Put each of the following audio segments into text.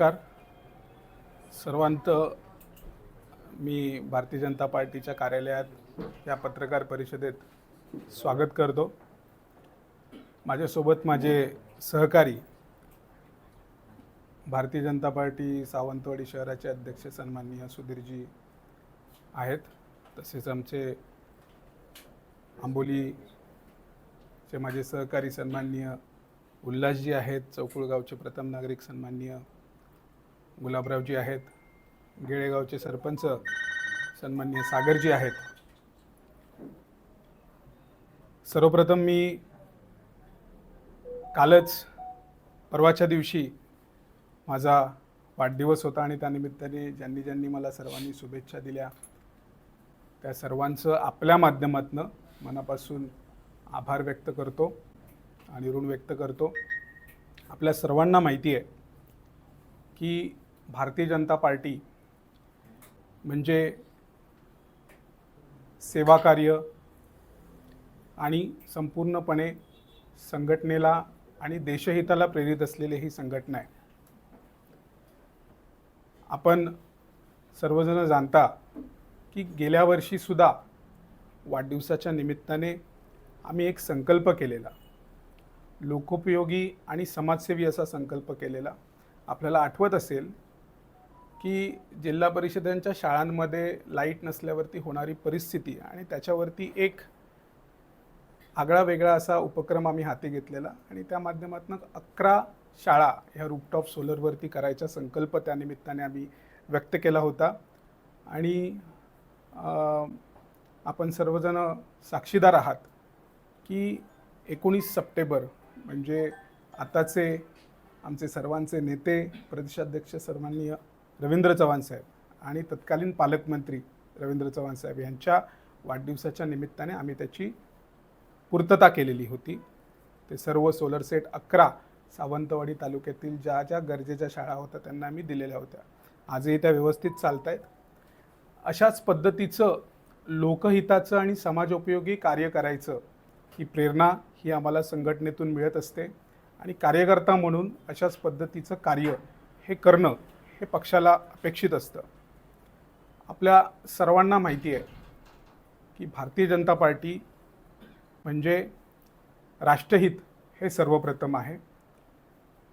नमस्कार. सर्वांत मी भारतीय जनता पार्टीच्या कार्यालयात या पत्रकार परिषदेत स्वागत करतो. माझ्यासोबत माझे सहकारी भारतीय जनता पार्टी सावंतवाडी शहराचे अध्यक्ष सन्माननीय सुधीरजी आहेत. तसेच आमचे आंबोलीचे माझे सहकारी सन्माननीय उल्हासजी आहेत. चौकुळगावचे प्रथम नागरिक सन्माननीय गुलाबरावजी आहेत गेळेगावचे सरपंच सन्मान्य सागरजी आहेत. सर्वप्रथम मी कालच परवाच्या दिवशी माझा वाढदिवस होता आणि त्यानिमित्ताने ज्यांनी ज्यांनी मला सर्वांनी शुभेच्छा दिल्या त्या सर्वांचं आपल्या माध्यमातनं मनापासून आभार व्यक्त करतो आणि ऋण व्यक्त करतो. आपल्या सर्वांना माहिती आहे की भारतीय जनता पार्टी म्हणजे सेवाकार्य आणि संपूर्णपणे संघटनेला आणि देशहिताला प्रेरित असलेली ही संघटना आहे. आपण सर्वजण जाणता की गेल्या वर्षीसुद्धा वाढदिवसाच्या निमित्ताने आम्ही एक संकल्प केलेला. लोकोपयोगी आणि समाजसेवी असा संकल्प केलेला. आपल्याला आठवत असेल की जिल्हा परिषदांच्या शाळांमध्ये लाइट नसल्यावरती होणारी परिस्थिती आणि त्याच्यावरती एक आगळा वेगळा असा उपक्रम आम्ही हाती घेतलेला आणि त्या माध्यमातून अकरा शाळा ह्या रूपटॉप सोलरवरती करायचा संकल्प त्यानिमित्ताने आम्ही व्यक्त केला होता. आणि आपण सर्वजण साक्षीदार आहात की एकोणीस सप्टेंबर म्हणजे आताचे आमचे सर्वांचे नेते प्रदेशाध्यक्ष सन्माननीय रवींद्र चव्हाण साहेब आणि तत्कालीन पालकमंत्री रवींद्र चव्हाण साहेब यांच्या वाढदिवसाच्या निमित्ताने आम्ही त्याची पूर्तता केलेली होती. ते सर्व सोलर सेट अकरा सावंतवाडी तालुक्यातील ज्या ज्या गरजेच्या शाळा होत्या त्यांना आम्ही दिलेल्या होत्या. आजही त्या व्यवस्थित चालत आहेत अशाच पद्धतीचं लोकहिताचं आणि समाजोपयोगी कार्य करायचं ही प्रेरणा ही आम्हाला संघटनेतून मिळत असते आणि कार्यकर्ता म्हणून अशाच पद्धतीचं कार्य हे करणं हे पक्षाला अपेक्षित असतं. आपल्या सर्वांना माहिती आहे की भारतीय जनता पार्टी म्हणजे राष्ट्रहित हे सर्वप्रथम आहे.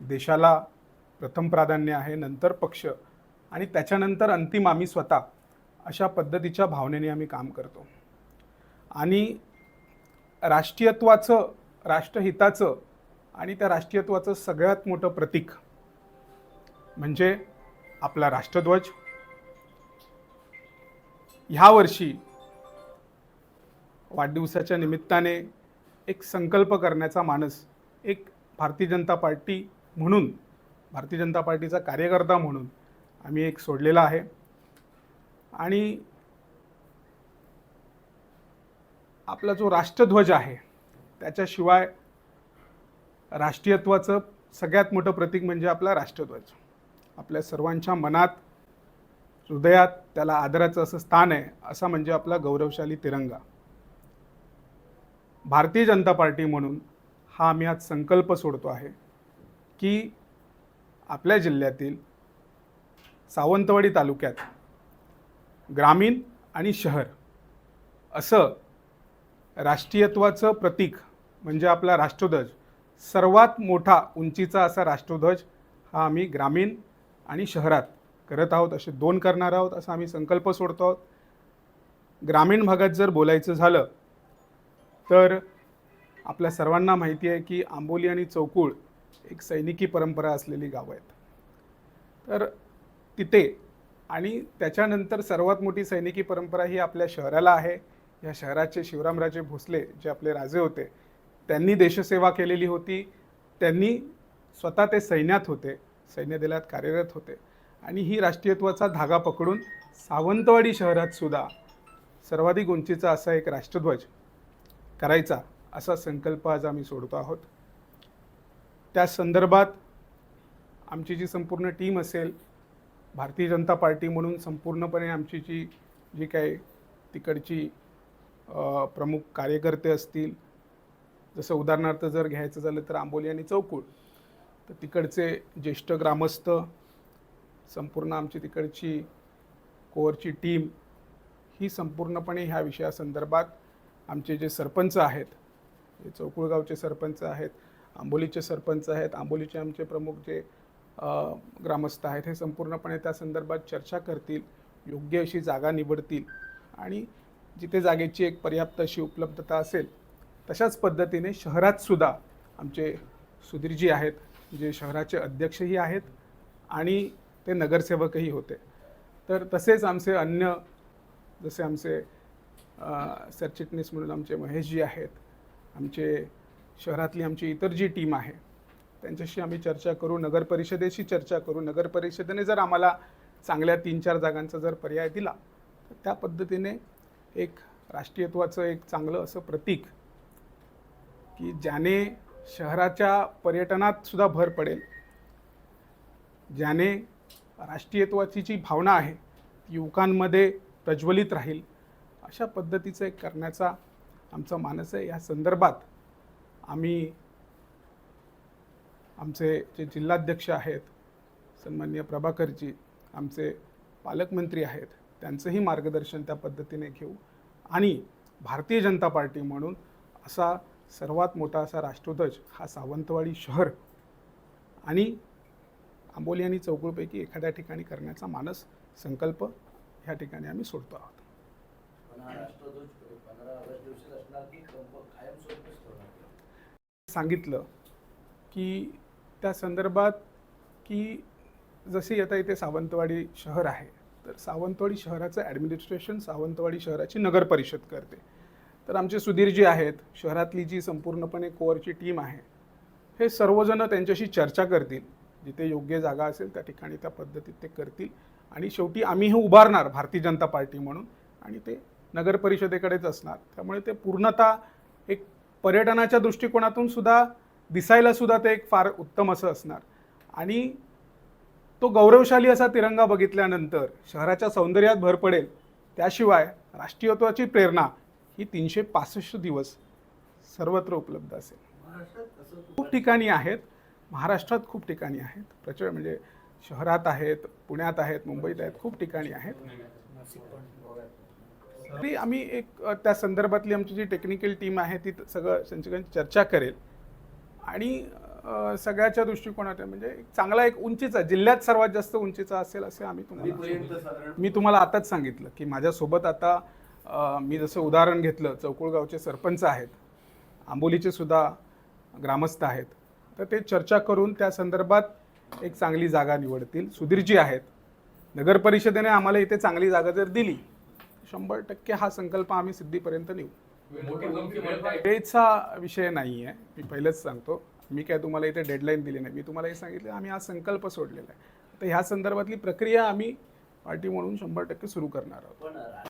देशाला प्रथम प्राधान्य आहे नंतर पक्ष आणि त्याच्यानंतर अंतिम आम्ही स्वतः अशा पद्धतीच्या भावनेने आम्ही काम करतो. आणि राष्ट्रीयत्वाचं राष्ट्रहिताचं आणि त्या राष्ट्रीयत्वाचं सगळ्यात मोठं प्रतीक म्हणजे आपला राष्ट्रध्वज. ह्या वर्षी वाढदिवसाच्या निमित्ताने एक संकल्प करण्याचा मानस एक भारतीय जनता पार्टी म्हणून भारतीय जनता पार्टीचा कार्यकर्ता म्हणून आम्ही एक सोडलेला आहे. आणि आपला जो राष्ट्रध्वज आहे त्याच्याशिवाय राष्ट्रीयत्वाचं सगळ्यात मोठं प्रतीक म्हणजे आपला राष्ट्रध्वज. आपल्या सर्वांच्या मनात हृदयात त्याला आदराचं असं स्थान आहे असा म्हणजे आपला गौरवशाली तिरंगा. भारतीय जनता पार्टी म्हणून हा आम्ही आज संकल्प सोडतो आहे की आपल्या जिल्ह्यातील सावंतवाडी तालुक्यात ग्रामीण आणि शहर असं राष्ट्रीयत्वाचं प्रतीक म्हणजे आपला राष्ट्रध्वज सर्वात मोठा उंचीचा असा राष्ट्रध्वज हा आम्ही ग्रामीण आणि शहरात करत आहोत असे दोन करणार आहोत असा आम्ही संकल्प सोडतो आहोत. ग्रामीण भागात जर बोलायचं झालं तर आपल्या सर्वांना माहिती आहे की आंबोली आणि चौकुळ एक सैनिकी परंपरा असलेली गावं आहेत. तर तिथे आणि त्याच्यानंतर सर्वात मोठी सैनिकी परंपरा ही आपल्या शहराला आहे. या शहराचे शिवरामराजे भोसले जे आपले राजे होते त्यांनी देशसेवा केलेली होती. त्यांनी स्वतः ते सैन्यात होते. सैन्य दलात कार्यरत होते. आणि ही राष्ट्रीयत्वाचा धागा पकडून सावंतवाडी शहरात सुद्धा सर्वाधिक उंचीचा असा एक राष्ट्रध्वज करायचा असा संकल्प आज आम्ही सोडतो आहोत. त्या संदर्भात आमची जी संपूर्ण टीम असेल भारतीय जनता पार्टी म्हणून संपूर्णपणे आमची जी जी काही तिकडची प्रमुख कार्यकर्ते असतील जसं उदाहरणार्थ जर घ्यायचं झालं तर आंबोली आणि चौकूळ तर तिकडचे ज्येष्ठ ग्रामस्थ संपूर्ण आमची तिकडची कोअरची टीम ही संपूर्णपणे ह्या विषयासंदर्भात आमचे जे सरपंच आहेत जे चौकुळगावचे सरपंच आहेत आंबोलीचे सरपंच आहेत आंबोलीचे आमचे प्रमुख जे ग्रामस्थ आहेत हे संपूर्णपणे त्या संदर्भात चर्चा करतील योग्य अशी जागा निवडतील आणि जिथे जागेची एक पर्याप्त अशी उपलब्धता असेल तशाच पद्धतीने शहरातसुद्धा आमचे सुधीरजी आहेत जे शहराचे अध्यक्षही आहेत आणि ते नगरसेवकही होते. तर तसेच आमचे अन्य जसे आमचे सरचिटणीस म्हणून आमचे महेशजी आहेत आमचे शहरातली आमची इतर जी टीम आहे त्यांच्याशी आम्ही चर्चा करू नगर परिषदेशी चर्चा करू. नगर परिषदेने जर आम्हाला चांगल्या तीन चार जागांचा जर पर्याय दिला तर त्या पद्धतीने एक राष्ट्रीयत्वाचं एक चांगलं असं प्रतीक की ज्याने शहराच्या पर्यटनात सुद्धा भर पडेल. ज्याने राष्ट्रीयत्वाची जी भावना आहे ती युवकांमध्ये प्रज्वलित राहील. अशा पद्धतीचं एक करण्याचा आमचा मानस आहे. या संदर्भात आम्ही आमचे जे जिल्हाध्यक्ष आहेत सन्मान्य प्रभाकरजी आमचे पालकमंत्री आहेत त्यांचंही मार्गदर्शन त्या पद्धतीने घेऊ. आणि भारतीय जनता पार्टी म्हणून असा सर्वात मोठा असा राष्ट्रध्वज हा सावंतवाडी शहर आणि आंबोली आणि चौकुळपैकी एखाद्या ठिकाणी करण्याचा मानस संकल्प ह्या ठिकाणी आम्ही सोडतो आहोत. सांगितलं की त्या संदर्भात की जशी आता इथे सावंतवाडी शहर आहे तर सावंतवाडी शहराचं ॲडमिनिस्ट्रेशन सावंतवाडी शहराची नगर परिषद करते. तर आमचे सुधीर जी आहेत शहरातली जी संपूर्णपणे कोअरची टीम आहे हे सर्वजण त्यांच्याशी चर्चा करतील. जिथे योग्य जागा असेल त्या ठिकाणी त्या पद्धतीत ते करतील. आणि शेवटी आम्ही हे उभारणार भारतीय जनता पार्टी म्हणून. आणि ते नगर परिषदेकडेच असणार. त्यामुळे ते पूर्णतः एक पर्यटनाच्या दृष्टिकोनातून सुद्धा दिसायला सुद्धा ते एक फार उत्तम असं असणार. आणि तो गौरवशाली असा तिरंगा बघितल्यानंतर शहराच्या सौंदर्यात भर पडेल. त्याशिवाय राष्ट्रीयत्वाची प्रेरणा ही तीनशे पासष्ट दिवस सर्वत्र उपलब्ध असेल. खूप ठिकाणी आहेत. महाराष्ट्रात खूप ठिकाणी आहेत. प्रचंड म्हणजे शहरात आहेत पुण्यात आहेत मुंबईत आहेत खूप ठिकाणी आहेत. तरी आम्ही एक त्या संदर्भातली आमची जी टेक्निकल टीम आहे ती सगळं संचकांची चर्चा करेल. आणि सगळ्याच्या दृष्टिकोनात म्हणजे एक चांगला एक उंचीचा जिल्ह्यात सर्वात जास्त उंचीचा असेल असे आम्ही तुम्हाला मी तुम्हाला आताच सांगितलं की माझ्यासोबत आता मी जसं उदाहरण घेतलं चौकुळगावचे सरपंच आहेत आंबोलीचे सुद्धा ग्रामस्थ आहेत. तर ते चर्चा करून त्या संदर्भात एक चांगली जागा निवडतील. सुधीरजी आहेत. नगर परिषदेने आम्हाला इथे चांगली जागा जर दिली शंभर टक्के हा संकल्प आम्ही सिद्धीपर्यंत नेऊ. वेळेचा विषय नाही आहे मी पहिलंच सांगतो. मी काय तुम्हाला इथे डेडलाईन दिली नाही. मी तुम्हाला हे सांगितलं आम्ही हा संकल्प सोडलेला आहे. तर ह्या संदर्भातली प्रक्रिया आम्ही पार्टी म्हणून शंभर टक्के सुरू करणार आहोत.